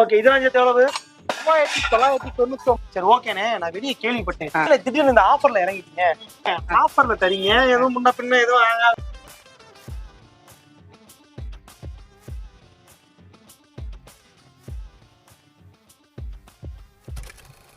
Okay இதெல்லாம் சேர்த்து எவ்வளவு மூவாயிரத்தி தொள்ளாயிரத்தி தொண்ணூத்தி. சரி ஓகேண்ணே நான் வெளியே கேள்விப்பட்டேன். இல்ல திடீர்னு இந்த ஆஃபர்ல இறங்கிட்டீங்க. ஆஃபர்ல தரீங்க. எதுவும் முன்ன பின்ன எதுவும்.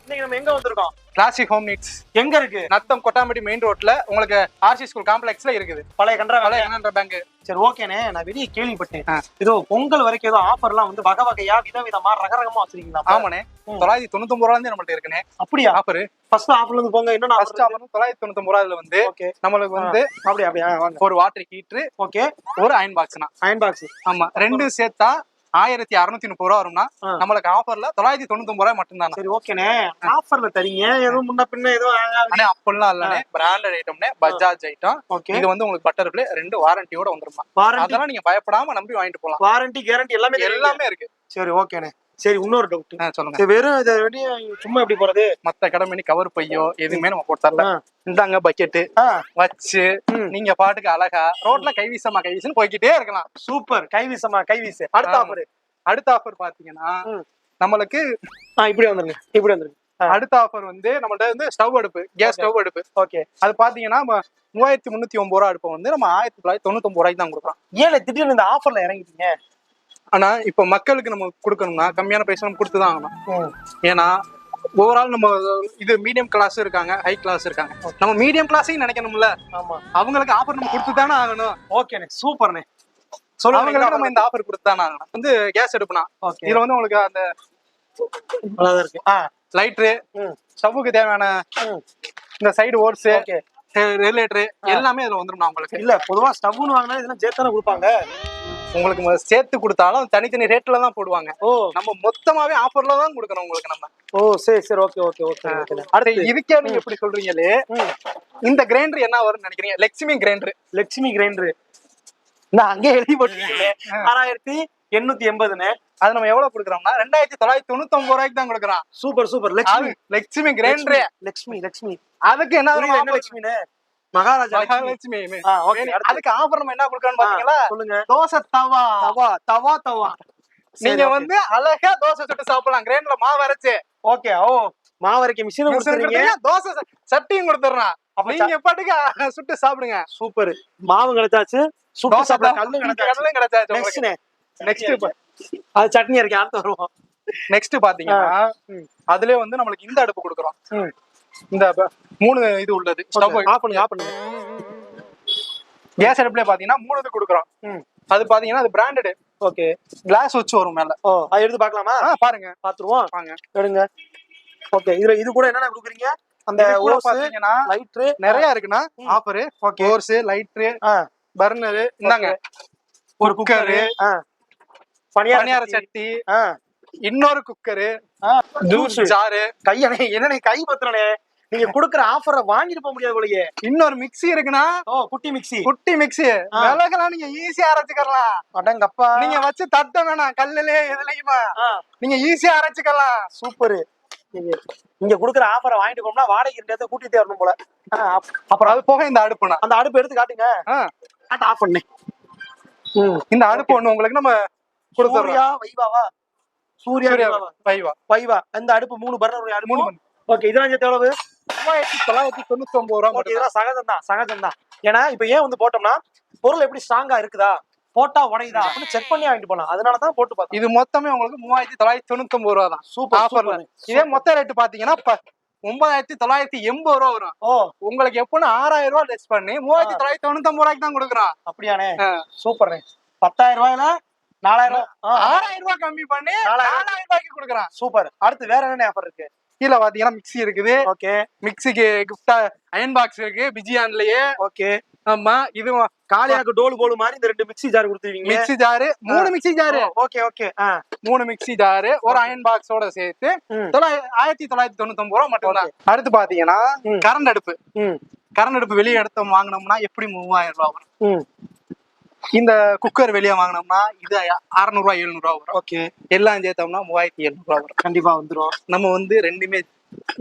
இன்னைக்கு நம்ம எங்க வந்திருக்கோம்? கிளாசிக் ஹோம் நீட்ஸ் எங்க இருக்கு? நத்தம் கொட்டாம்பட்டி மெயின் ரோட்ல உங்களுக்கு ஆர்சி ஸ்கூல் காம்ப்ளெக்ஸ்ல இருக்குது. பழைய கன்றா பழைய என்னன்ற பேங்க் சரி ஓகேண்ணே நான் வெளியே கேள்விப்பட்டேன். ஏதோ பொங்கல் வரைக்கும் ஏதோ ஆஃபர்லாம் வந்து வகை வகையா விதவிதமா ரகரகமா வச்சிருக்கீங்களா? ஆமாண்ணே. தொள்ளாயிரத்தி தொண்ணூத்தி ஒன்பது ரூபாய் நம்மள்ட்ட இருக்குண்ணே. அப்படியா? ஆஃபர் ஃபர்ஸ்ட் ஆஃபர்ல இருந்து போங்க. என்ன ஃபர்ஸ்ட் ஆஃபர் தொள்ளாயிரத்தி தொண்ணூத்தி ரூபாய்ல வந்து நம்மளுக்கு வந்து அப்படியா அப்படியா ஒரு வாட்டர் ஹீட்டர் ஓகே ஒரு அயன் பாக்ஸ்னா அயன் பாக்ஸ் ஆமா ரெண்டும் சேர்த்தா ஆயிரத்தி அறுநூத்தி முப்பது ரூபா வரும்னா. நம்மளுக்கு ஆஃபர்ல தொள்ளாயிரத்தி தொண்ணூத்தி ஒன்பது ரூபாய் மட்டும்தான்? சரி ஓகேண்ணே. ஆஃபர்ல தரீங்க. எதுவும் முன்ன பின்ன எதுவும் அப்பெல்லாம் இல்லனே பிராண்டட் ஐட்டம்னே பஜாஜ் ஐட்டம் ஓகே. இது வந்து உங்களுக்கு பட்டர் பிளே ரெண்டு வாரண்டியோட வந்துருமா. அதெல்லாம் நீங்க பயப்படாம நம்பி வாங்கிட்டு போலாம். வாரண்டி கேரண்டி எல்லாமே எல்லாமே எல்லாமே இருக்கு. சரி ஓகேண்ணே. சரி இன்னொரு டவுட் சொல்லுங்க. வெறும் இதை வெளியே சும்மா எப்படி போறது? மத்த கடமை கவர் பையோ எதுவுமே நம்ம போட்டு தரல. இந்தாங்க பக்கெட்டு வச்சு. நீங்க பாட்டுக்கு அழகா ரோட்ல கைவீசமா கைவீசுன்னு போய்க்கிட்டே இருக்கலாம். சூப்பர். கைவீசமா கைவீசு அடுத்த. ஆஃபர் அடுத்த ஆஃபர் பாத்தீங்கன்னா. நம்மளுக்கு இப்படி வந்துருங்க இப்படி வந்துருங்க. அடுத்த ஆஃபர் வந்து நம்மள்ட்ட வந்து ஸ்டவ் அடுப்பு கேஸ் ஸ்டவ் அடுப்பு. ஓகே அது பாத்தீங்கன்னா மூவாயிரத்தி முன்னூத்தி ஒன்பது ரூபா அடுப்பு வந்து நம்ம ஆயிரத்தி தொள்ளாயிரத்தி தொண்ணூத்தி ஒன்பது ரூபாய்க்கு தான் கொடுக்குறோம். ஏன் திடீர்னு இந்த ஆஃபர்ல இறங்கிட்டீங்க. ஆனா இப்ப மக்களுக்கு நம்ம கொடுக்கணும்னா கம்மியான பிரைஸ் நம்ம கொடுத்து தான் ஆகணும். ஏன்னா ஓவரால் நம்ம இது மீடியம் கிளாஸ் இருக்காங்க ஹை கிளாஸ் இருக்காங்க. நம்ம மீடியம் கிளாஸையும் நினைக்கணும்ல. ஆமா. அவங்களுக்கு ஆஃபர் நம்ம கொடுத்து தானே ஆகணும். ஓகேண்ணே சூப்பர்ண்ணே. அவங்களுக்கு நம்ம இந்த ஆஃபர் கொடுத்து தானே ஆகணும். வந்து கேஸ் எடுப்புனா? இதுல வந்து உங்களுக்கு அந்த இருக்கு. லைட்ரு ஸ்டவ்வுக்கு தேவையான இந்த சைடு ஓகே. ரெகுலேட்டர் எல்லாமே இதுல வந்துடும் உங்களுக்கு. இல்ல பொதுவா ஸ்டவ்னு வாங்கினா இதெல்லாம் சேர்த்தானே கொடுப்பாங்க. உங்களுக்கு சேர்த்து கொடுத்தாலும் தனித்தனி ரேட்ல தான் போடுவாங்க. ஓ. நம்ம மொத்தமாவே ஆஃபர்ல தான் கொடுக்கணும் உங்களுக்கு நம்ம. ஓ சரி சரி ஓகே ஓகே ஓகே அடுத்து இதுக்கே நீங்க எப்படி சொல்றீங்களே இந்த கிரைண்டர் என்ன வரும்னு நினைக்கிறீங்க? லட்சுமி கிரைண்டர் லட்சுமி கிரைண்டர் நான் அங்கே எழுதி போட்டுருக்கேன் ஆறாயிரத்தி எண்ணூத்தி எண்பதுண்ணே அது நம்ம எவ்வளவு கொடுக்குறோம்னா ரெண்டாயிரத்தி தொள்ளாயிரத்தி தொண்ணூத்தி ஒன்பது ரூபாய்க்கு தான் கொடுக்குறோம். Super super. Lakshmi Lakshmi grinder Lakshmi Lakshmi அதுக்கு என்ன லட்சுமினே மகாராஜா. அதுக்கு ஆஃபர் நம்ம என்ன கொடுக்கறோம்னு பாத்தீங்களா? சொல்லுங்க. தோசை தவா. தவா தவா தவா. நீங்க வந்து அழகா தோசை சுட்டு சாப்பிடலாம். கிரைண்டர்ல மாவு அரைச்சு. ஓகே ஓ மாவரைக்க மிஷின் கொடுத்துறீங்க கொடுத்துறீங்க, தோசை சட்டியும் கொடுத்துறான் அப்ப நீங்க பாட்டுக்கு சுட்டு சாப்பிடுங்க. சூப்பர். மாவு கிடைச்சாச்சு. சுட்டு தோசை சாப்பிட தவா, கல்லு கிடைச்சாச்சு. நெக்ஸ்ட் நெக்ஸ்ட் அது சட்னி இறக்கி அடுத்து வருவோம். நெக்ஸ்ட் பாத்தீங்கன்னா. அதுலயே வந்து நம்மளுக்கு இந்த அடுப்பு கொடுக்குறோம். இந்த மூணு இது உள்ளது. ஸ்டவ் ஆஃப் பண்ணுங்க ஆஃப் பண்ணுங்க. கேஸ் அடுப்புல பாத்தீங்கன்னா மூணு இது கொடுக்குறோம். அது பாத்தீங்கன்னா அது பிராண்டட் ஓகே. கிளாஸ் வச்சு வரும் மேல. ஓ அது எடுத்து பார்க்கலாமா? பாருங்க. பாத்துருவோம் வாங்க. எடுங்க. ஓகே இதுல இது கூட என்னென்ன கொடுக்குறீங்க? அந்த ஓஸ் பாத்தீங்கன்னா லைட்ரு நிறைய இருக்குன்னா. Offer okay. Course litre burner இந்தாங்க. ஒரு குக்கரு பணியார சட்டி. இன்னொரு குக்கரு ஜூஸ் ஜாரு கையணே என்னண்ணே கை பத்திரனே நீங்க குடுக்குற ஆஃபரை வாங்கிட்டு போக முடியாது போலயே. இன்னொரு மிக்ஸி இருக்குன்னா ஓ குட்டி மிக்ஸி குட்டி மிக்ஸி. மிளகெல்லாம் நீங்க ஈஸியா அரைச்சுக்கலாம் அடங்கப்பா. நீங்க வச்சு தட்ட வேணாம் கல்லுலயே எதுலயுமா. நீங்க ஈஸியா அரைச்சுக்கலாம் சூப்பர். நீங்க இங்க குடுக்குற ஆஃபரை வாங்கிட்டு போனா வாடகைக்கு ரெண்டு கூட்டிட்டே வரணும் போல. அப்புறம் அது போக இந்த அடுப்புனா அந்த அடுப்பு எடுத்து காட்டுங்க. ஆஃப் பண்ணு. இந்த அடுப்பு ஒண்ணு உங்களுக்கு நம்ம கொடுத்துறோம். வைவாவா? சூர்யா வைவா. வைவா. அந்த அடுப்பு மூணு பர்னர் அடுப்பு. மூணு. ஓகே இதெல்லாம் எவ்வளவு? மூவாயிரத்தி தொள்ளாயிரத்தி தொண்ணூத்தி ஒன்பது ரூபா இதெல்லாம் சகஜம் தான் சகஜம் தான் ஏன்னா இப்ப ஏன் வந்து போட்டோம்னா பொருள் எப்படி ஸ்ட்ராங்கா இருக்குதா? போட்டா உடையுதா? அப்படின்னு செக் பண்ணி வாங்கிட்டு போலாம். அதனால தான் போட்டு பார்த்தோம். இது மொத்தமே உங்களுக்கு மூவாயிரத்தி தொள்ளாயிரத்தி தொண்ணூத்தி ஒன்பது ரூபா தான். சூப்பர் ஆஃபர்ல இதே மொத்த ரேட் பாத்தீங்கன்னா ஒன்பதாயிரத்தி தொள்ளாயிரத்தி எண்பது ரூபா வரும். ஓ. உங்களுக்கு எப்படின்னு ஆறாயிரம் ரூபாய் லெஸ் பண்ணி மூவாயிரத்தி தொள்ளாயிரத்தி தொண்ணூத்தி ஒன்பது ரூபாய்க்கு தான் கொடுக்குறான் அப்படியானே. சூப்பர்ண்ணே பத்தாயிரம் ரூபாயில நாலாயிரம் ரூபாய். ஆறாயிரம் ரூபாய் கம்மி பண்ணி நாலாயிரம். ரூபாய்க்கு கொடுக்குறான். சூப்பர் அடுத்து வேற என்ன ஆஃபர் இருக்கு? கீழே பாத்தீங்கன்னா மிக்ஸி இருக்குது. ஓகே மிக்ஸிக்கு கிஃப்டா அயன் பாக்ஸ் இருக்கு. பிஜியான்லயே ஓகே ஆமா இது காளியாக்கு டோல் போல் மாதிரி இந்த ரெண்டு மிக்ஸி ஜார் கொடுத்துருவீங்க. மிக்ஸி ஜாரு மூணு மிக்ஸி ஜாரு ஓகே ஓகே மூணு மிக்ஸி ஜாரு ஒரு அயன் பாக்ஸோட சேர்த்து ஆயிரத்தி தொள்ளாயிரத்தி தொண்ணூத்தி ஒன்பது ரூபா மட்டும்தான் அடுத்து பாத்தீங்கன்னா. கரண்ட் அடுப்பு. கரண்ட் அடுப்பு வெளியே எடுத்து வாங்கினோம்னா எப்படி மூவாயிரம் ரூபா வரும் இந்த குக்கர் வெளியே வாங்கினோம்னா இது அறுநூறு ரூபாய் எழுநூறு ரூபா வரும். ஓகே எல்லாம் சேர்த்தோம்னா மூவாயிரத்தி எழுநூறு ரூபா வரும். கண்டிப்பா வந்துரும். நம்ம வந்து ரெண்டுமே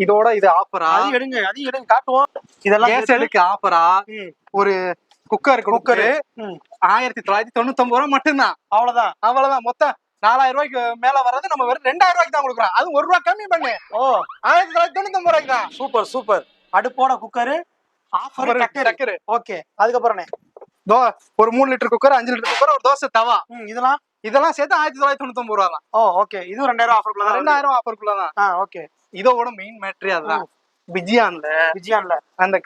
இதோட இது ஆஃபரா அதையும் எடுங்க அதையும் எடுங்க காட்டுவோம். இதெல்லாம் கேஸ் எடுக்கு ஆஃபரா ஒரு குக்கர் குக்கர் ஆயிரத்தி தொள்ளாயிரத்தி தொண்ணூத்தி ஒன்பது ரூபா மட்டும்தான். அவ்வளவுதான். அவ்வளவுதான். மொத்தம் நாலாயிரம் ரூபாய்க்கு மேல வர்றது நம்ம வெறும் ரெண்டாயிரம் ரூபாய்க்கு தான் கொடுக்குறோம். அது ஒரு ரூபா கம்மி பண்ணு. ஓ. ஆயிரத்தி தொள்ளாயிரத்தி தொண்ணூத்தி ஒன்பது ரூபாய்க்கு தான். Super super. அடுப்போட குக்கரு ஆஃபர் டக்கர் ஓகே அதுக்கப்புறம்ண்ணே தோ ஒரு மூணு லிட்டர் குக்கர் அஞ்சு லிட்டர் குக்கர் ஒரு தோசை தவா. இதெல்லாம்? இதெல்லாம் சேர்த்து ஆயிரத்தி தொள்ளாயிரத்தி தொண்ணூத்தி ஒன்பது ரூபா தான் ஓ ஓகே இதுவும் ரெண்டாயிரம் ஆஃபர்ல தான் ரெண்டாயிரம் ஆஃபருக்குள்ள தான் ஓகே இதோட மெயின் மேட்ரி அதுதான். பிஜியான்ல விஜயான்ல அந்த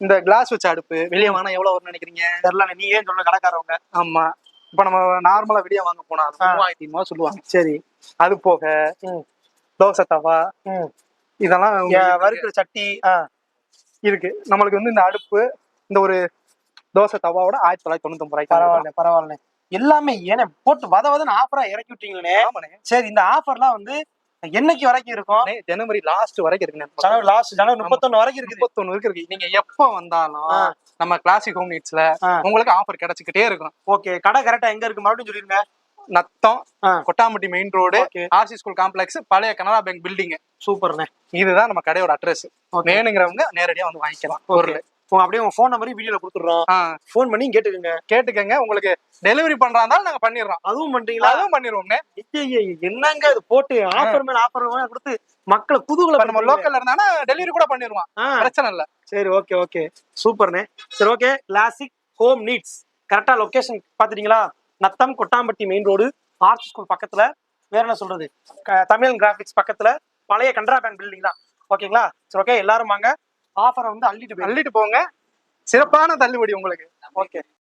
இந்த கிளாஸ் வச்ச அடுப்பு வெளியே வாங்கினா எவ்வளவு வரும்னு நினைக்கிறீங்க? தெரியல நீ ஏன் சொல்ல கடைக்காரவங்க? ஆமா. இப்ப நம்ம நார்மலா வெளியே வாங்க போனா. மூவாயிரத்தி ஐநூறு சொல்லுவாங்க. சரி. அது போக தோசை தவா இதெல்லாம் வறுக்கிற சட்டி இருக்கு. நம்மளுக்கு வந்து இந்த அடுப்பு இந்த ஒரு தோசை தவாவோட ஆயிரத்தி தொள்ளாயிரத்தி தொண்ணூத்தி ரூபாய்க்கு பரவாயில்ல பரவாயில்ல எல்லாமே ஏன்னா போட்டு வத வதன்னு ஆஃபரா இறக்கி விட்டீங்களே. சரி இந்த ஆஃபர்லாம் வந்து என்னைக்கு வரைக்கும் இருக்கும்? ஜனவரி லாஸ்ட் வரைக்கும் இருக்கு ஜனவரி லாஸ்ட் ஜனவரி முப்பத்தொன்னு வரைக்கும் இருக்குது. முப்பத்தொன்னு இருக்கு இருக்கு. நீங்க எப்ப வந்தாலும். நம்ம கிளாசிக் ஹோம் நீட்ஸ்ல. உங்களுக்கு ஆஃபர் கிடைச்சிக்கிட்டே இருக்கும். ஓகே கடை கரெக்டா எங்க இருக்கு மறுபடியும் சொல்லிருங்க Natham. Kottampatti main road RC school complex பழைய கனரா பேங்க் பில்டிங் சூப்பர்ண்ணே. இதுதான் நம்ம கடையோட அட்ரஸ் வேணுங்கிறவங்க நேரடியா வந்து வாங்கிக்கலாம் பொருள். அப்படியே உங்க ஃபோன் நம்பரையும் வீடியோல கொடுத்துடுறோம். ஃபோன் பண்ணி கேட்டுக்கோங்க. கேட்டுக்கங்க உங்களுக்கு டெலிவரி பண்றாந்தாலும் நாங்க பண்ணிடுறோம். அதுவும் பண்றீங்களா? அதுவும் பண்ணிடுவோம்னே என்னங்க இது? போட்டு ஆஃபர் மேல ஆஃபர் கொடுத்து மக்களை இப்ப நம்ம லோக்கல்ல இருந்தானா டெலிவரி கூட பண்ணிடுவான் பிரச்சனை இல்ல. சரி ஓகே ஓகே சூப்பர்ண்ணே சரி ஓகே கிளாசிக் ஹோம் நீட்ஸ் கரெக்டா location பாத்துட்டீங்களா Natham Kottampatti main road arts school பக்கத்துல. வேற என்ன சொல்றது? தமிழ் கிராபிக்ஸ் பக்கத்துல. பழைய கனரா பேங்க் பில்டிங் தான் ஓகேங்களா சரி ஓகே எல்லாரும் வாங்க. ஆஃபரை வந்து அள்ளிட்டு அள்ளிட்டு போங்க. சிறப்பான தள்ளுபடி உங்களுக்கு. ஓகே